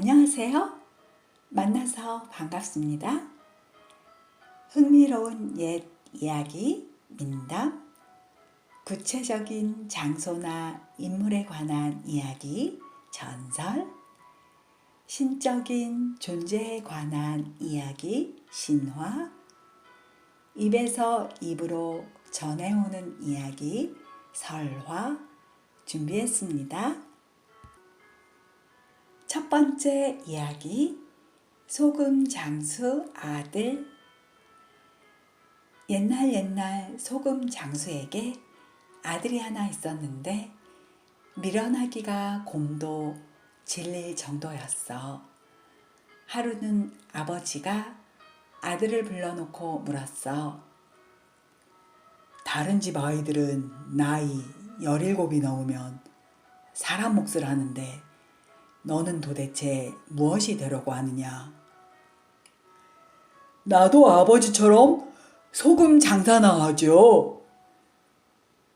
안녕하세요. 만나서 반갑습니다. 흥미로운 옛 이야기, 민담, 구체적인 장소나 인물에 관한 이야기, 전설, 신적인 존재에 관한 이야기, 신화, 입에서 입으로 전해오는 이야기, 설화 준비했습니다. 첫 번째 이야기 소금 장수 아들 옛날 옛날 소금 장수에게 아들이 하나 있었는데 미련하기가 곰도 질릴 정도였어. 하루는 아버지가 아들을 불러놓고 물었어. 다른 집 아이들은 나이 17이 넘으면 사람 몫을 하는데 너는 도대체 무엇이 되려고 하느냐? 나도 아버지처럼 소금 장사나 하죠.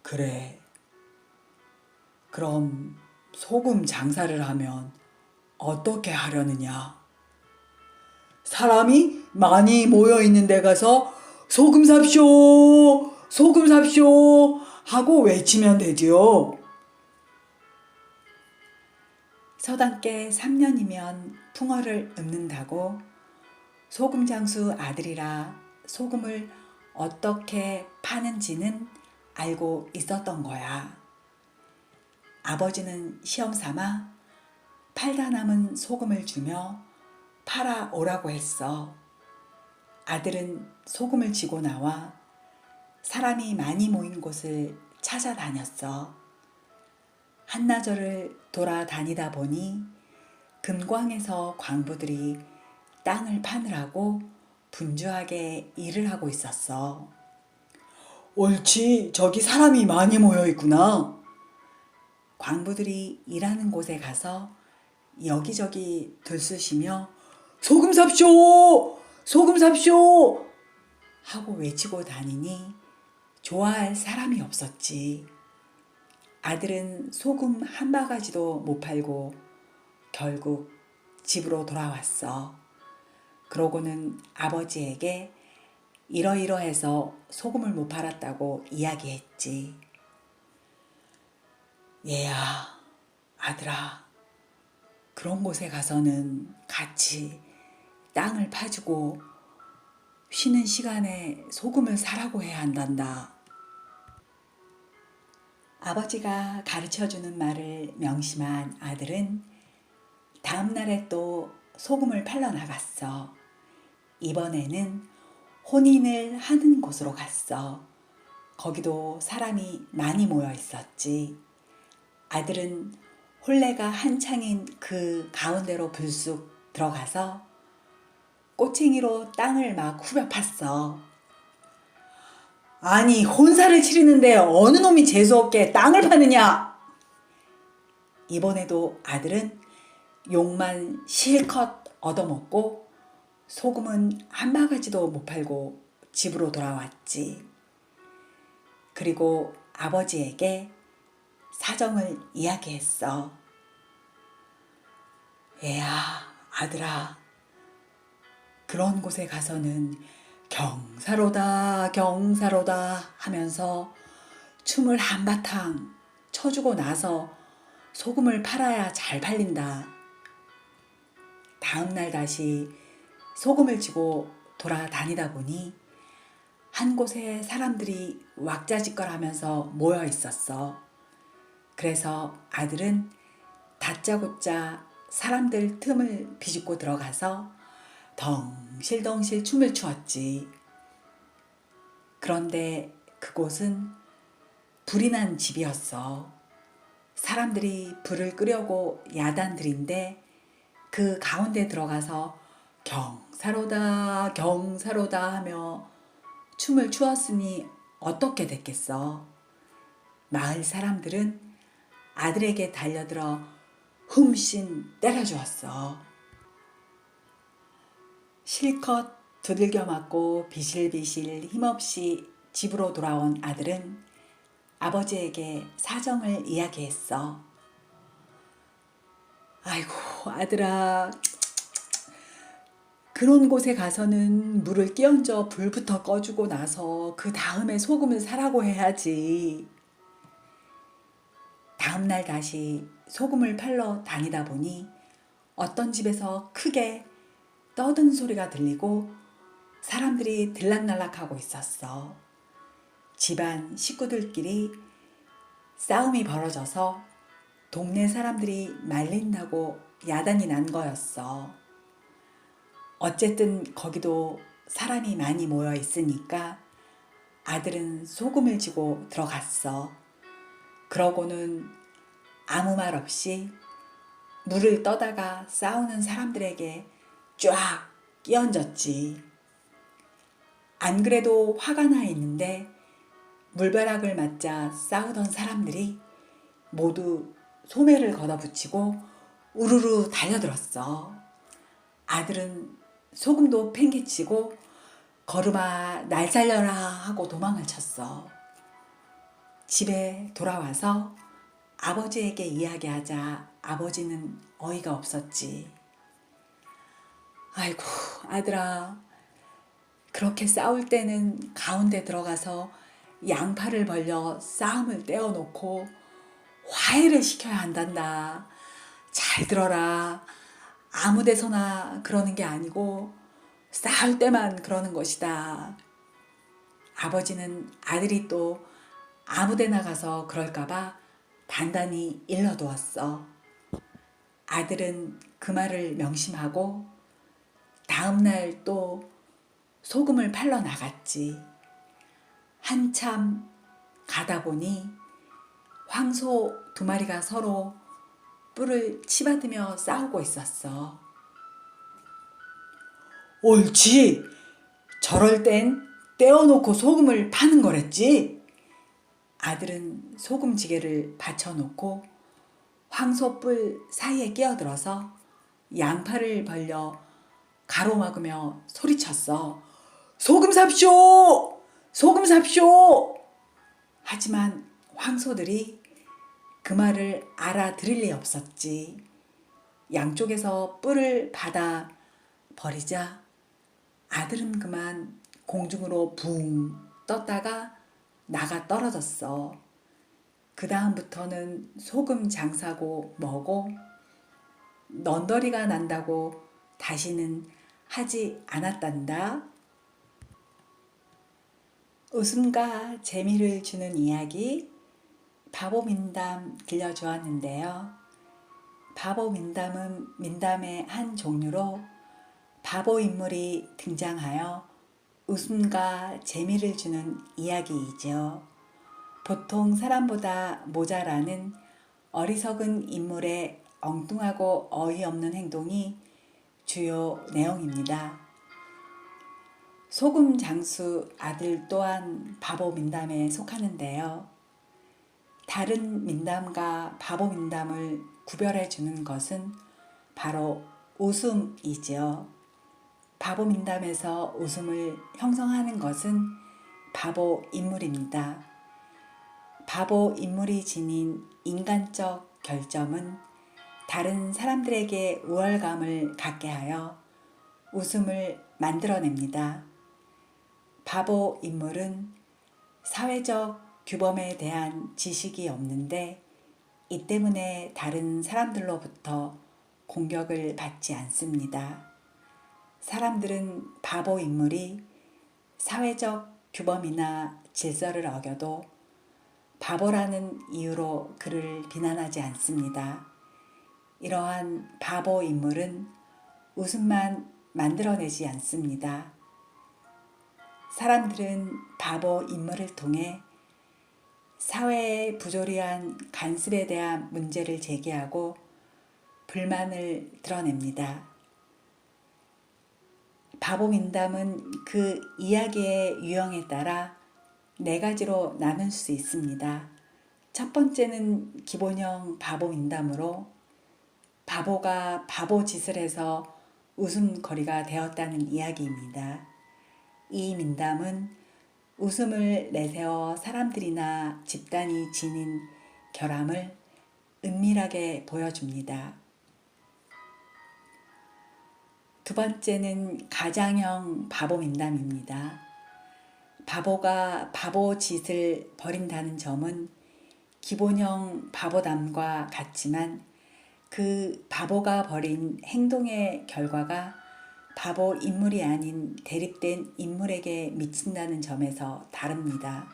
그래. 그럼 소금 장사를 하면 어떻게 하려느냐? 사람이 많이 모여 있는 데 가서 소금 삽쇼! 소금 삽쇼! 하고 외치면 되지요. 서당께 3년이면 풍어를 읊는다고 소금 장수 아들이라 소금을 어떻게 파는지는 알고 있었던 거야. 아버지는 시험 삼아 팔다 남은 소금을 주며 팔아 오라고 했어. 아들은 소금을 지고 나와 사람이 많이 모인 곳을 찾아다녔어. 한나절을 돌아다니다 보니 금광에서 광부들이 땅을 파느라고 분주하게 일을 하고 있었어. 옳지, 저기 사람이 많이 모여 있구나. 광부들이 일하는 곳에 가서 여기저기 들쑤시며 소금 삽쇼! 소금 삽쇼! 하고 외치고 다니니 좋아할 사람이 없었지. 아들은 소금 한 바가지도 못 팔고 결국 집으로 돌아왔어. 그러고는 아버지에게 이러이러해서 소금을 못 팔았다고 이야기했지. 얘야, 아들아, 그런 곳에 가서는 같이 땅을 파주고 쉬는 시간에 소금을 사라고 해야 한단다. 아버지가 가르쳐 주는 말을 명심한 아들은 다음 날에 또 소금을 팔러 나갔어. 이번에는 혼인을 하는 곳으로 갔어. 거기도 사람이 많이 모여 있었지. 아들은 혼례가 한창인 그 가운데로 불쑥 들어가서 꼬챙이로 땅을 막 후벼 팠어. 아니, 혼사를 치르는데 어느 놈이 재수없게 땅을 파느냐? 이번에도 아들은 욕만 실컷 얻어먹고 소금은 한 바가지도 못 팔고 집으로 돌아왔지. 그리고 아버지에게 사정을 이야기했어. 애야, 아들아, 그런 곳에 가서는 경사로다, 경사로다 하면서 춤을 한바탕 쳐주고 나서 소금을 팔아야 잘 팔린다. 다음날 다시 소금을 지고 돌아다니다 보니 한 곳에 사람들이 왁자지껄 하면서 모여 있었어. 그래서 아들은 다짜고짜 사람들 틈을 비집고 들어가서 덩실덩실 춤을 추었지. 그런데 그곳은 불이 난 집이었어. 사람들이 불을 끄려고 야단들인데 그 가운데 들어가서 경사로다 경사로다 하며 춤을 추었으니 어떻게 됐겠어. 마을 사람들은 아들에게 달려들어 흠씬 때려주었어. 실컷 두들겨 맞고 비실비실 힘없이 집으로 돌아온 아들은 아버지에게 사정을 이야기했어. 아이고, 아들아. 그런 곳에 가서는 물을 끼얹어 불부터 꺼주고 나서 그 다음에 소금을 사라고 해야지. 다음날 다시 소금을 팔러 다니다 보니 어떤 집에서 크게 떠든 소리가 들리고 사람들이 들락날락하고 있었어. 집안 식구들끼리 싸움이 벌어져서 동네 사람들이 말린다고 야단이 난 거였어. 어쨌든 거기도 사람이 많이 모여 있으니까 아들은 소금을 지고 들어갔어. 그러고는 아무 말 없이 물을 떠다가 싸우는 사람들에게 쫙 끼얹었지. 안 그래도 화가 나 있는데 물벼락을 맞자 싸우던 사람들이 모두 소매를 걷어붙이고 우르르 달려들었어. 아들은 소금도 팽개치고 걸음아 날 살려라 하고 도망을 쳤어. 집에 돌아와서 아버지에게 이야기하자 아버지는 어이가 없었지. 아이고 아들아 그렇게 싸울 때는 가운데 들어가서 양팔을 벌려 싸움을 떼어놓고 화해를 시켜야 한단다. 잘 들어라. 아무 데서나 그러는 게 아니고 싸울 때만 그러는 것이다. 아버지는 아들이 또 아무 데나 가서 그럴까봐 단단히 일러두었어. 아들은 그 말을 명심하고 다음날 또 소금을 팔러 나갔지. 한참 가다 보니 황소 두 마리가 서로 뿔을 치받으며 싸우고 있었어. 옳지. 저럴 땐 떼어놓고 소금을 파는 거랬지. 아들은 소금지게를 받쳐놓고 황소 뿔 사이에 끼어들어서 양팔을 벌려 가로막으며 소리쳤어. 소금 삽쇼! 소금 삽쇼! 하지만 황소들이 그 말을 알아들을 리 없었지. 양쪽에서 뿔을 받아 버리자 아들은 그만 공중으로 붕 떴다가 나가 떨어졌어. 그 다음부터는 소금 장사고 뭐고 넌더리가 난다고 다시는 하지 않았단다. 웃음과 재미를 주는 이야기 바보 민담 들려주었는데요. 바보 민담은 민담의 한 종류로 바보 인물이 등장하여 웃음과 재미를 주는 이야기이죠. 보통 사람보다 모자라는 어리석은 인물의 엉뚱하고 어이없는 행동이 주요 내용입니다. 소금 장수 아들 또한 바보 민담에 속하는데요. 다른 민담과 바보 민담을 구별해 주는 것은 바로 웃음이지요. 바보 민담에서 웃음을 형성하는 것은 바보 인물입니다. 바보 인물이 지닌 인간적 결점은 다른 사람들에게 우월감을 갖게 하여 웃음을 만들어냅니다. 바보 인물은 사회적 규범에 대한 지식이 없는데 이 때문에 다른 사람들로부터 공격을 받지 않습니다. 사람들은 바보 인물이 사회적 규범이나 질서를 어겨도 바보라는 이유로 그를 비난하지 않습니다. 이러한 바보 인물은 웃음만 만들어내지 않습니다. 사람들은 바보 인물을 통해 사회의 부조리한 간섭에 대한 문제를 제기하고 불만을 드러냅니다. 바보 민담은 그 이야기의 유형에 따라 네 가지로 나눌 수 있습니다. 첫 번째는 기본형 바보 민담으로 바보가 바보 짓을 해서 웃음거리가 되었다는 이야기입니다. 이 민담은 웃음을 내세워 사람들이나 집단이 지닌 결함을 은밀하게 보여줍니다. 두 번째는 가장형 바보 민담입니다. 바보가 바보 짓을 벌인다는 점은 기본형 바보담과 같지만 그 바보가 벌인 행동의 결과가 바보 인물이 아닌 대립된 인물에게 미친다는 점에서 다릅니다.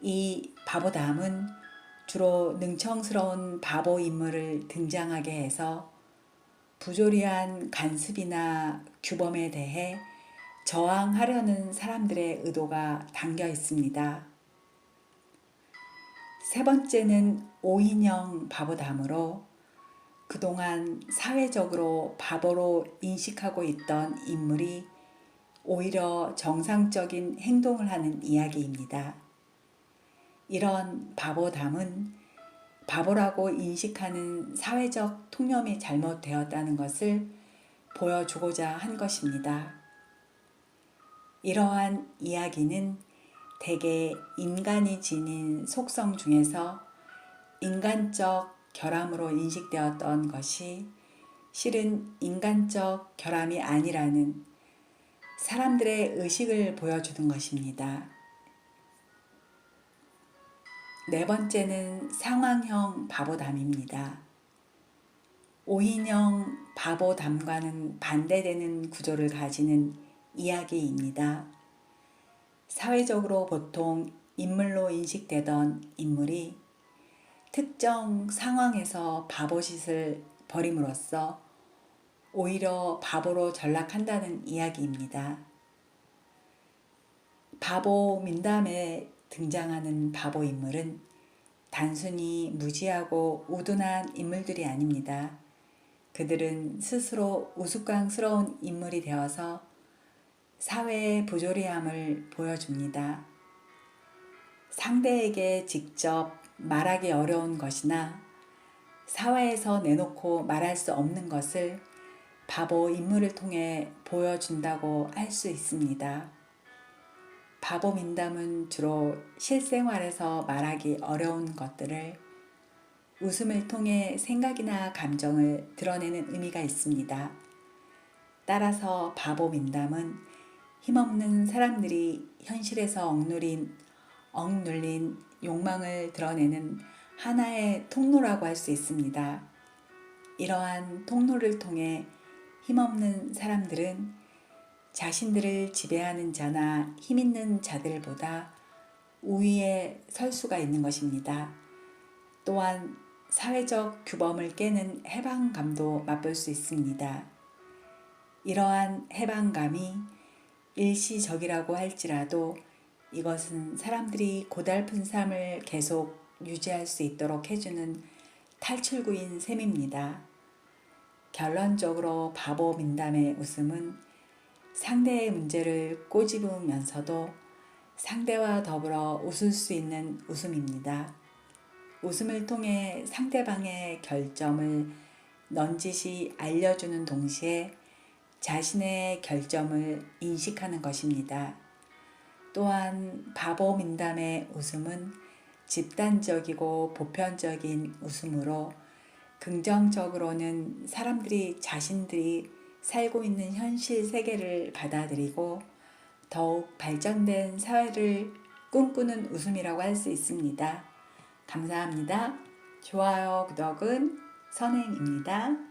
이 바보담은 주로 능청스러운 바보 인물을 등장하게 해서 부조리한 간습이나 규범에 대해 저항하려는 사람들의 의도가 담겨 있습니다. 세 번째는 오인형 바보담으로 그동안 사회적으로 바보로 인식하고 있던 인물이 오히려 정상적인 행동을 하는 이야기입니다. 이런 바보담은 바보라고 인식하는 사회적 통념이 잘못되었다는 것을 보여주고자 한 것입니다. 이러한 이야기는 대개 인간이 지닌 속성 중에서 인간적 결함으로 인식되었던 것이 실은 인간적 결함이 아니라는 사람들의 의식을 보여주는 것입니다. 네 번째는 상황형 바보담입니다. 오인형 바보담과는 반대되는 구조를 가지는 이야기입니다. 사회적으로 보통 인물로 인식되던 인물이 특정 상황에서 바보짓을 벌임으로써 오히려 바보로 전락한다는 이야기입니다. 바보 민담에 등장하는 바보 인물은 단순히 무지하고 우둔한 인물들이 아닙니다. 그들은 스스로 우스꽝스러운 인물이 되어서 사회의 부조리함을 보여줍니다. 상대에게 직접 말하기 어려운 것이나 사회에서 내놓고 말할 수 없는 것을 바보 인물을 통해 보여준다고 할 수 있습니다. 바보 민담은 주로 실생활에서 말하기 어려운 것들을 웃음을 통해 생각이나 감정을 드러내는 의미가 있습니다. 따라서 바보 민담은 힘없는 사람들이 현실에서 억누린, 억눌린 욕망을 드러내는 하나의 통로라고 할 수 있습니다. 이러한 통로를 통해 힘없는 사람들은 자신들을 지배하는 자나 힘있는 자들보다 우위에 설 수가 있는 것입니다. 또한 사회적 규범을 깨는 해방감도 맛볼 수 있습니다. 이러한 해방감이 일시적이라고 할지라도 이것은 사람들이 고달픈 삶을 계속 유지할 수 있도록 해주는 탈출구인 셈입니다. 결론적으로 바보 민담의 웃음은 상대의 문제를 꼬집으면서도 상대와 더불어 웃을 수 있는 웃음입니다. 웃음을 통해 상대방의 결점을 넌지시 알려주는 동시에 자신의 결점을 인식하는 것입니다. 또한 바보 민담의 웃음은 집단적이고 보편적인 웃음으로 긍정적으로는 사람들이 자신들이 살고 있는 현실 세계를 받아들이고 더욱 발전된 사회를 꿈꾸는 웃음이라고 할 수 있습니다. 감사합니다. 좋아요, 구독은 선행입니다.